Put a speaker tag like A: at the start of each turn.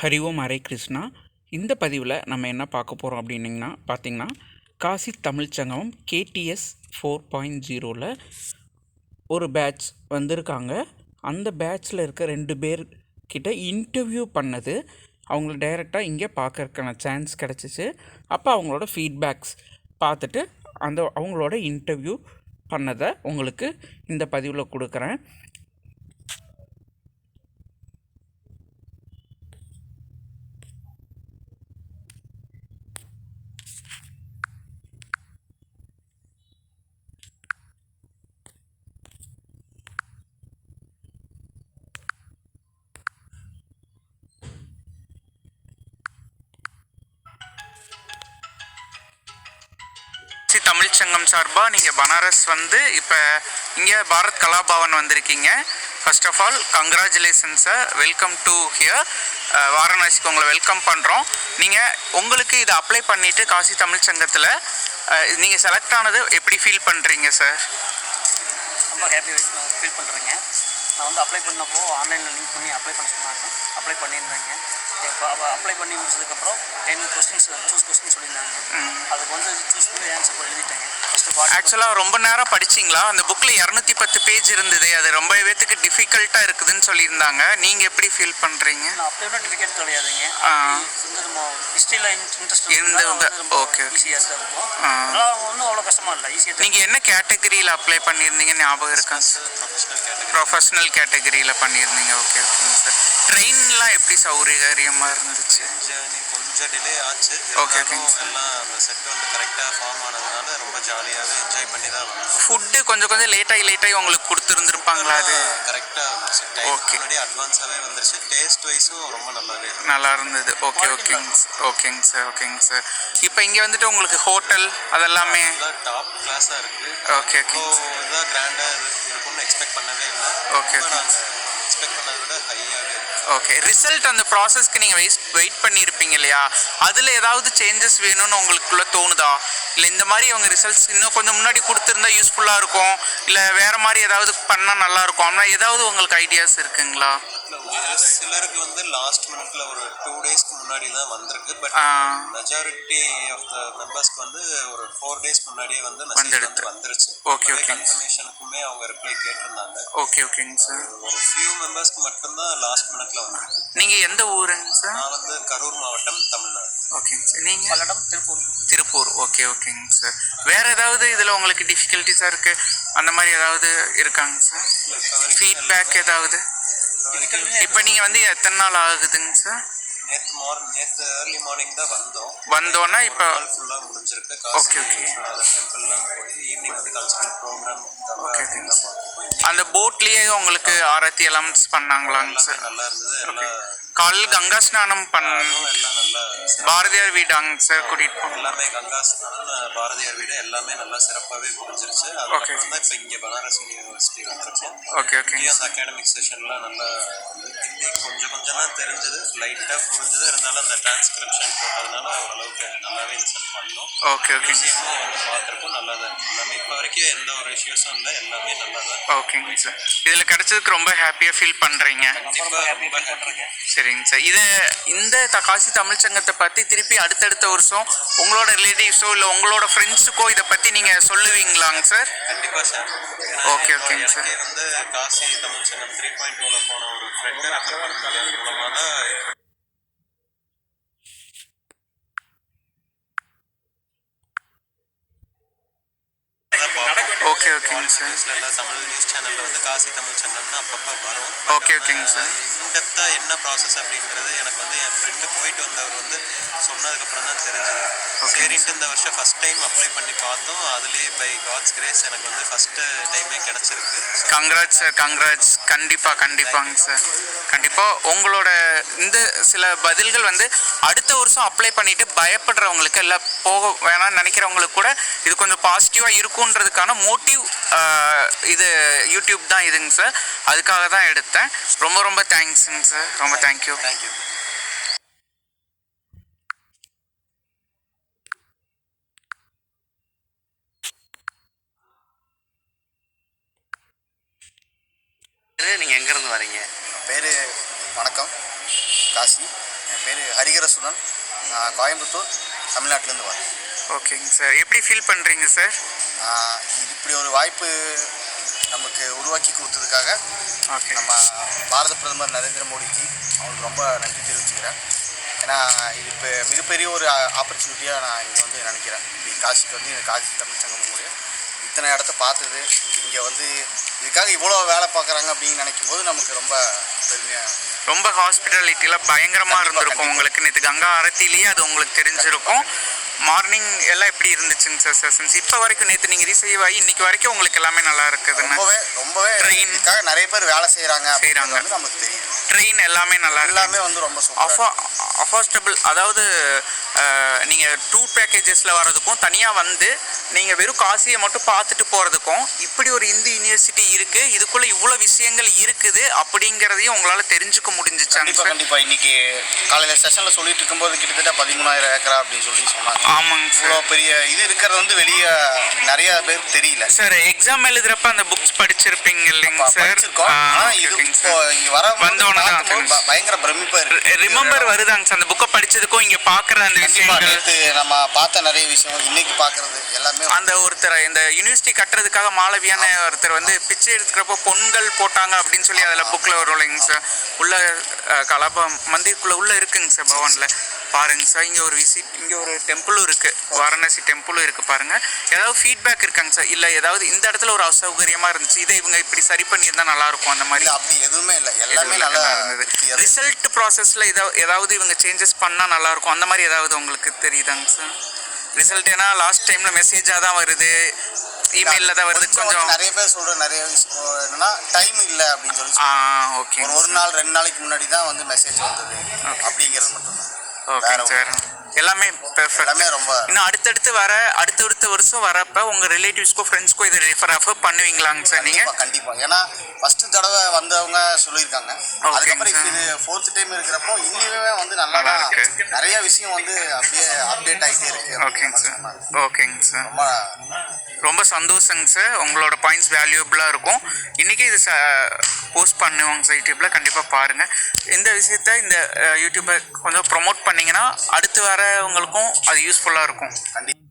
A: ஹரி ஓம் ஹரே கிருஷ்ணா இந்த பதிவில் நம்ம என்ன பார்க்க போகிறோம் அப்படின்னிங்கன்னா பார்த்தீங்கன்னா காசி தமிழ் சங்கமம் கேடிஎஸ் ஃபோர் பாயிண்ட் ஜீரோவில் ஒரு பேட்ச் வந்திருக்காங்க. அந்த பேட்ச்சில் இருக்க ரெண்டு பேர் கிட்ட இன்டர்வியூ பண்ணது. அவங்கள டைரெக்டாக இங்கே பார்க்கறக்கான சான்ஸ் கிடச்சிச்சு. அப்போ அவங்களோட ஃபீட்பேக்ஸ் பார்த்துட்டு அந்த அவங்களோட இன்டர்வியூ பண்ணதை உங்களுக்கு இந்த பதிவில் கொடுக்குறேன். தமிழ் சங்கம் சார்பாக நீங்கள் பனாரஸ் வந்து இப்போ இங்கே பாரத் கலாபவன் வந்திருக்கீங்க. First of all congratulation sir welcome to here வாரணாசிக்கு உங்களை வெல்கம் பண்ணுறோம் நீங்கள் உங்களுக்கு இதை அப்ளை பண்ணிவிட்டு காசி தமிழ் சங்கத்தில் நீங்கள் செலக்ட் ஆனது எப்படி ஃபீல் பண்ணுறீங்க சார்
B: ரொம்ப ஹாப்பி ஃபீல் பண்ணுறேங்க நான் வந்து அப்ளை பண்ணப்போ ஆன்லைனில் லிங்க் பண்ணி அப்ளை பண்ண சொன்னாங்க. அப்ளை பண்ணியிருந்தேங்க. அப்ளை பண்ணி முடிச்சதுக்கப்புறம் டென் கொஸ்டின்ஸ் சூஸ் கொஸ்டின் சொல்லியிருந்தாங்க. அதுக்கு வந்து சூஸ் பண்ணி ஆன்சர் எழுதிட்டேங்க பார்ட்
A: ஆக்சுவலாக ரொம்ப நேரம் படிச்சிங்களா? அந்த புக்கில் இரநூத்தி பத்து பேஜ் இருந்தது அது ரொம்ப பேத்துக்கு டிஃபிகல்ட்டாக இருக்குதுன்னு சொல்லியிருந்தாங்க. நீங்கள் எப்படி ஃபீல் பண்ணுறீங்க
B: நான் அப்படி விட டிஃபிகல்ட் கிடையாதுங்க. ஹிஸ்ட்ரியில் இன்ட்ரெஸ்ட்
A: Okay, okay.
B: ஈஸியாக தான் இருக்கும். அதெல்லாம் ஒன்றும் அவ்வளோ கஷ்டமாக இல்லை. ஈஸியாக
A: நீங்கள் என்ன கேட்டகரியில் அப்ளை பண்ணியிருந்தீங்க ஞாபகம் இருக்கா? ப்ரொஃபஷனல் கேட்டகரியில் பண்ணியிருந்தீங்க. ஓகே ஓகேங்க சார் ட்ரெயின்லாம் எப்படி சௌகரியமாக இருந்துச்சு.
C: கொஞ்சம் டிலே ஆச்சு.
A: Okay.
C: எல்லாம் அந்த செட் வந்து கரெக்டாக ஃபார்ம் ஆனதுனால ரொம்ப ஜாலியாகவே என்ஜாய் பண்ணி தான்
A: ஃபுட்டு கொஞ்சம் கொஞ்சம் லேட்டாகி லேட்டாகி உங்களுக்கு கொடுத்துருந்துருப்பாங்களா அது?
C: கரெக்டாக டைம்
A: Okay.
C: முன்னாடி அட்வான்ஸாகவே வந்துருச்சு. டேஸ்ட் வைஸும் ரொம்ப நல்லாவே
A: நல்லா இருந்தது. ஓகே ஓகேங்க ஓகேங்க சார் ஓகேங்க சார் இப்போ இங்கே வந்துட்டு உங்களுக்கு ஹோட்டல் அதெல்லாமே?
C: டாப் கிளாஸாக இருக்குது
A: okay.
C: இவ்வளோ இதாக கிராண்டாக இருக்கும்னு எக்ஸ்பெக்ட் பண்ணவே இல்லை.
A: Okay.
C: நாங்கள் எக்ஸ்பெக்ட் பண்ணதை விட ஹையாகவே
A: ஓகே ரிசல்ட் அந்த ப்ராசஸ்க்கு நீங்கள் வெயிட் வெயிட் பண்ணியிருப்பீங்க இல்லையா? அதில் ஏதாவது சேஞ்சஸ் வேணும்னு உங்களுக்குள்ள தோணுதா? இல்லை இந்த மாதிரி அவங்க ரிசல்ட்ஸ் இன்னும் கொஞ்சம் முன்னாடி கொடுத்துருந்தா யூஸ்ஃபுல்லாக இருக்கும்? இல்லை வேறு மாதிரி ஏதாவது பண்ணால் நல்லா இருக்கும்? ஆனால் ஏதாவது உங்களுக்கு ஐடியாஸ் இருக்குங்களா?
C: சிலருக்கு வந்து லாஸ்ட் மினிட்ல ஒரு டூ டேஸ்க்கு முன்னாடி தான் வந்திருக்கு. பட். மெஜாரிட்டி ஆஃப் த மெம்பர்ஸ்க்கு வந்து ஒரு ஃபோர் டேஸ் முன்னாடியே வந்து மெசேஜ். வந்து வந்துருச்சு.
A: Okay, okay.
C: கன்ஃபர்மேஷனுக்குமே அவங்க ரிப்ளை கேட்டிருந்தாங்க.
A: ஓகே ஓகேங்க சார்
C: ஒரு ஃபியூ மெம்பர்ஸ்க்கு மட்டும்தான் லாஸ்ட் மினிட்ல
A: நீங்கள் எந்த ஊருங்க சார்
C: நான் வந்து கரூர் மாவட்டம் தமிழ்நாடு.
A: ஓகேங்க சார் நீங்கள்
B: பல்லடம் திருப்பூர்.
A: திருப்பூர். ஓகே ஓகேங்க சார் வேறு ஏதாவது இதில் உங்களுக்கு டிஃபிகல்ட்டிஸாக இருக்குது அந்த மாதிரி ஏதாவது இருக்காங்க சார் ஃபீட்பேக் ஏதாவது? இப்போ நீங்கள் வந்து எத்தனை நாள் ஆகுதுங்க சார்
C: நேற்று மார்னிங் நேற்று ஏர்லி மார்னிங் தான் வந்தோம்.
A: வந்தோன்னா இப்போ
C: ஃபுல்லாக முடிஞ்சிருக்கு.
A: okay.
C: விஸ்வநாதர் டெம்பிள்லாம் போய் ஈவினிங் வந்து கல்ச்சரல் ப்ரோக்ராம் பார்த்துப்போம்
A: அந்த போட்லேயே உங்களுக்கு ஆரத்தி எல்லாம் பண்ணாங்களாங்க சார்
C: நல்லா இருந்தது. எல்லாம்
A: காலையில் கங்கா ஸ்நானம் பண்ண பாரதியார் வீடாங்க சார் கூட்டிகிட்டு போங்க
C: எல்லாமே கங்கா ஸ்நானம் பாரதியார் வீடு எல்லாமே நல்லா சிறப்பாகவே முடிஞ்சிருச்சு. அதுக்கப்புறம் தான் இப்போ இங்கே பனாரஸ் யூனிவர்சிட்டி வந்திருக்கோம்
A: ஓகே ஓகே
C: அந்த அகாடமிக் செஷன்லாம் நல்லா ஹிந்தி கொஞ்சம் கொஞ்சம் தான் தெரிஞ்சது லைட்டாக புரிஞ்சது. இருந்தாலும் அந்த டிரான்ஸ்கிரிப்ஷன் போட்டதுனால ஓரளவுக்கு நல்லாவே லிசன் பண்ணோம்.
A: ஓகே ஓகே
C: மியூசியமும் வந்து பார்த்துருக்கோம் நல்லா தான் இருக்கு. எல்லாமே இப்போ வரைக்கும் எந்த ஒரு இஷ்யூஸும் இல்லை எல்லாமே நல்லா தான்
A: ஓகேங்க சார் இதில் கிடைச்சதுக்கு ரொம்ப ஹாப்பியாக ஃபீல் பண்ணுறீங்க
B: ரொம்ப ஹாப்பி பண்ணுறேங்க
A: சரிங்க சார். இது இந்த த- காசி தமிழ் சங்கத்தை பற்றி திருப்பி அடுத்தடுத்த வருஷம் உங்களோட ரிலேட்டிவ்ஸோ இல்லை உங்களோட ஃப்ரெண்ட்ஸுக்கோ இதை பற்றி நீங்கள் சொல்லுவீங்களாங்க சார்?
C: கண்டிப்பாக சார்.
A: Okay, okay, sir.
C: எனக்கே வந்து காசி தமிழ் சங்கம் த்ரீ பாயிண்ட் போன ஒரு ஃப்ரெண்டு ரெஃபர் பண்ணது தான்
A: ஓகே ஓகேங்க சார்
C: எல்லாம் தமிழ் நியூஸ் சேனல்ல வந்து காசி தமிழ் சங்கம்னு அப்பப்போ வரும்.
A: ஓகே ஓகேங்க சார்
C: இன்டெப்தா என்ன ப்ராசஸ் அப்படிங்கிறது எனக்கு வந்து என் ஃப்ரெண்டு போயிட்டு வந்தவர் வந்து சொன்னதுக்கப்புறம் தான் தெரிஞ்சது. சரின்ட்டு இந்த வருஷம் ஃபர்ஸ்ட் டைம் அப்ளை பண்ணி பார்த்தோம். அதுலேயே பை காட்ஸ் கிரேஸ் எனக்கு வந்து ஃபர்ஸ்ட் டைமே கிடைச்சிருக்கு.
A: கங்க்ராட்ஸ் சார் கங்க்ராட்ஸ் கண்டிப்பாக கண்டிப்பாங்க சார் கண்டிப்பாக உங்களோட இந்த சில பதில்கள் வந்து அடுத்த வருஷம் அப்ளை பண்ணிட்டு பயப்படுறவங்களுக்கு இல்லை போக வேணாம்னு நினைக்கிறவங்களுக்கு கூட இது கொஞ்சம் பாசிட்டிவாக இருக்குன்றதுக்கான மோட்டிவ் இது யூடியூப் தான் இதுங்க சார் அதுக்காக தான் எடுத்தேன். ரொம்ப ரொம்ப தேங்க்ஸுங்க சார் ரொம்ப தேங்க்யூ
C: தேங்க்யூ
B: நீங்கள் எங்கேருந்து வரீங்க?
D: பேர் வணக்கம். காசி. என் பேர் ஹரிகரசுதன் நான் கோயம்புத்தூர் தமிழ்நாட்டிலேருந்து வரேன்.
A: ஓகேங்க சார். எப்படி ஃபீல் பண்ணுறீங்க சார்?
D: இப்படி ஒரு வாய்ப்பு நமக்கு உருவாக்கி கொடுத்ததுக்காக
A: ஓகே.
D: நம்ம பாரத பிரதமர் நரேந்திர மோடிக்கு அவங்களுக்கு ரொம்ப நன்றி தெரிவிச்சுக்கிறேன். ஏன்னா இது இப்போ மிகப்பெரிய ஒரு ஆப்பர்ச்சுனிட்டியாக நான் இங்கே வந்து நினைக்கிறேன். இப்படி காசிக்கு வந்து இந்த காசி தமிழ் சங்கம் மூலியம் இத்தனை இடத்த பார்த்தது இங்கே வந்து இதுக்காக இவ்வளோ வேலை பார்க்குறாங்க அப்படின்னு நினைக்கும் போது நமக்கு ரொம்ப பெருமையாக
A: ரொம்ப ஹாஸ்பிட்டாலிட்டியில் பயங்கரமாக இருந்திருக்கும். உங்களுக்கு. நேற்று கங்கா ஆரத்திலேயே அது உங்களுக்கு தெரிஞ்சிருக்கும். மார்னிங் எல்லாம் எப்படி இருந்துச்சுங்க சார் செஷன்ஸ் இப்போ வரைக்கும் நேற்று நீங்கள் ரிசீவ் ஆகி இன்னைக்கு வரைக்கும் உங்களுக்கு எல்லாமே நல்லா இருக்குதுன்னு.
D: ரொம்பவே ரொம்பவே. இதுக்காக நிறைய பேர் வேலை செய்கிறாங்க வந்து நமக்கு தெரியுது
A: ட்ரெயின் எல்லாமே நல்லா
D: எல்லாமே வந்து ரொம்ப சூப்பராக
A: அஃபோர்டபுள் அதாவது நீங்கள் டூர் பேக்கேஜஸில் வர்றதுக்கும் தனியாக வந்து நீங்கள் வெறும் காசியை மட்டும் பார்த்துட்டு போகிறதுக்கும் இப்படி ஒரு இந்து யூனிவர்சிட்டி இருக்குது இதுக்குள்ளே இவ்வளோ விஷயங்கள் இருக்குது அப்படிங்கிறதையும் உங்களால் தெரிஞ்சுக்க முடிஞ்சிச்சாங்க
D: கண்டிப்பா
A: சார்
D: கண்டிப்பா. இன்னைக்கு காலையில செஷன்ல சொல்லிட்டு இருக்கும்போது கிட்டத்தட்ட பதிமூணாயிரம் ஏக்கரா அப்படின்னு சொல்லி சொன்னாங்க.
A: ஆமாங்க
D: இவ்வளோ பெரிய இது இருக்கிறது வந்து வெளியே நிறைய பேர் தெரியல.
A: சார் எக்ஸாம் எழுதுறப்ப அந்த புக்ஸ் படிச்சிருப்பீங்க இல்லைங்க சார்
D: படிச்சிருக்கோம். ஆனா இது இப்போ இங்க வர
A: தெரிஞ்சு.
D: பயங்கர பிரமிப்பா இருக்கு.
A: ரிமெம்பர் வருதாங்க சார் அந்த புக்கை படிச்சதுக்கும் இங்கே பார்க்குற அந்த விஷயங்கள்.
D: நம்ம பார்த்த நிறைய விஷயம் இன்னைக்கு பாக்குறது எல்லாமே
A: அந்த ஒருத்தர் இந்த யூனிவர்சிட்டி கட்டுறதுக்காக மாளவியான ஒருத்தர் வந்து பிச்சை எடுக்கிறப்போ பொங்கல் போட்டாங்க அப்படின்னு சொல்லி அதில் புக்கில் வரும் இல்லைங்க சார் உள்ள அஹ், கலாபா மந்திர்க்குள்ளே உள்ளே இருக்குங்க சார் பவனில். பாருங்க. சார் இங்கே ஒரு விசிட் இங்கே ஒரு டெம்பிளும் இருக்குது வாரணாசி டெம்பிளும் இருக்குது பாருங்கள் ஏதாவது ஃபீட்பேக் இருக்காங்க சார் இல்லை ஏதாவது இந்த இடத்துல ஒரு அசௌகரியமாக இருந்துச்சு. இதை இவங்க இப்படி சரி பண்ணியிருந்தா நல்லாயிருக்கும் அந்த மாதிரி?
D: அப்படி எதுவுமே இல்ல. எல்லாமே நல்லா
A: இருந்தது. ரிசல்ட் ப்ராசஸில் ஏதாவது ஏதாவது இவங்க சேஞ்சஸ் பண்ணால் நல்லாயிருக்கும்? அந்த மாதிரி ஏதாவது உங்களுக்கு தெரியுதாங்க சார் ரிசல்ட் ஏன்னா லாஸ்ட் டைமில் மெசேஜாக தான் வருது. இமெயிலில் தான் வருது.
D: கொஞ்சம் நிறைய பேர் சொல்ற நிறைய என்னன்னா டைம் இல்ல அப்படின்னு சொல்லி.
A: ஓகே
D: ஒரு ஒரு நாள் ரெண்டு நாளைக்கு முன்னாடி தான் வந்து மெசேஜ் வந்தது. அப்படிங்கிறது மட்டும்
A: சார் எல்லாமே
D: எல்லாமே ரொம்ப
A: இன்னும் அடுத்தடுத்து வர அடுத்தடுத்த வருஷம் வரப்ப உங்கள் ரிலேட்டிவ்ஸ்க்கோ ஃப்ரெண்ட்ஸ்க்கோ இதை ரெஃபர் ரெஃபர் பண்ணுவீங்களாங்க சார் நீங்கள்
D: கண்டிப்பா கண்டிப்பா. ஏன்னா ஃபர்ஸ்ட் தடவை வந்தவங்க சொல்லியிருக்காங்க. அதுக்கப்புறம். இப்போ இது ஃபோர்த் டைம் இருக்கிறப்போ இனிமே வந்து நல்லா
A: நல்லா இருக்கு.
D: நிறைய விஷயம் வந்து அப்படியே அப்டேட் ஆகிட்டே இருக்கு.
A: ஓகேங்க சார் ஓகேங்க சார்
D: ரொம்ப
A: ரொம்ப சந்தோஷங்க சார் உங்களோட பாயிண்ட்ஸ் வேல்யூபிளாக இருக்கும். இன்றைக்கி இது ச போஸ்ட் பண்ணுவாங்க சார் யூடியூப்பில் கண்டிப்பாக பாருங்கள் இந்த விஷயத்த இந்த யூடியூப்பை கொஞ்சம் ப்ரொமோட் பண்ணிங்கன்னா அடுத்து வரவங்களுக்கும் அது யூஸ்ஃபுல்லாக இருக்கும்.
D: கண்டிப்பாக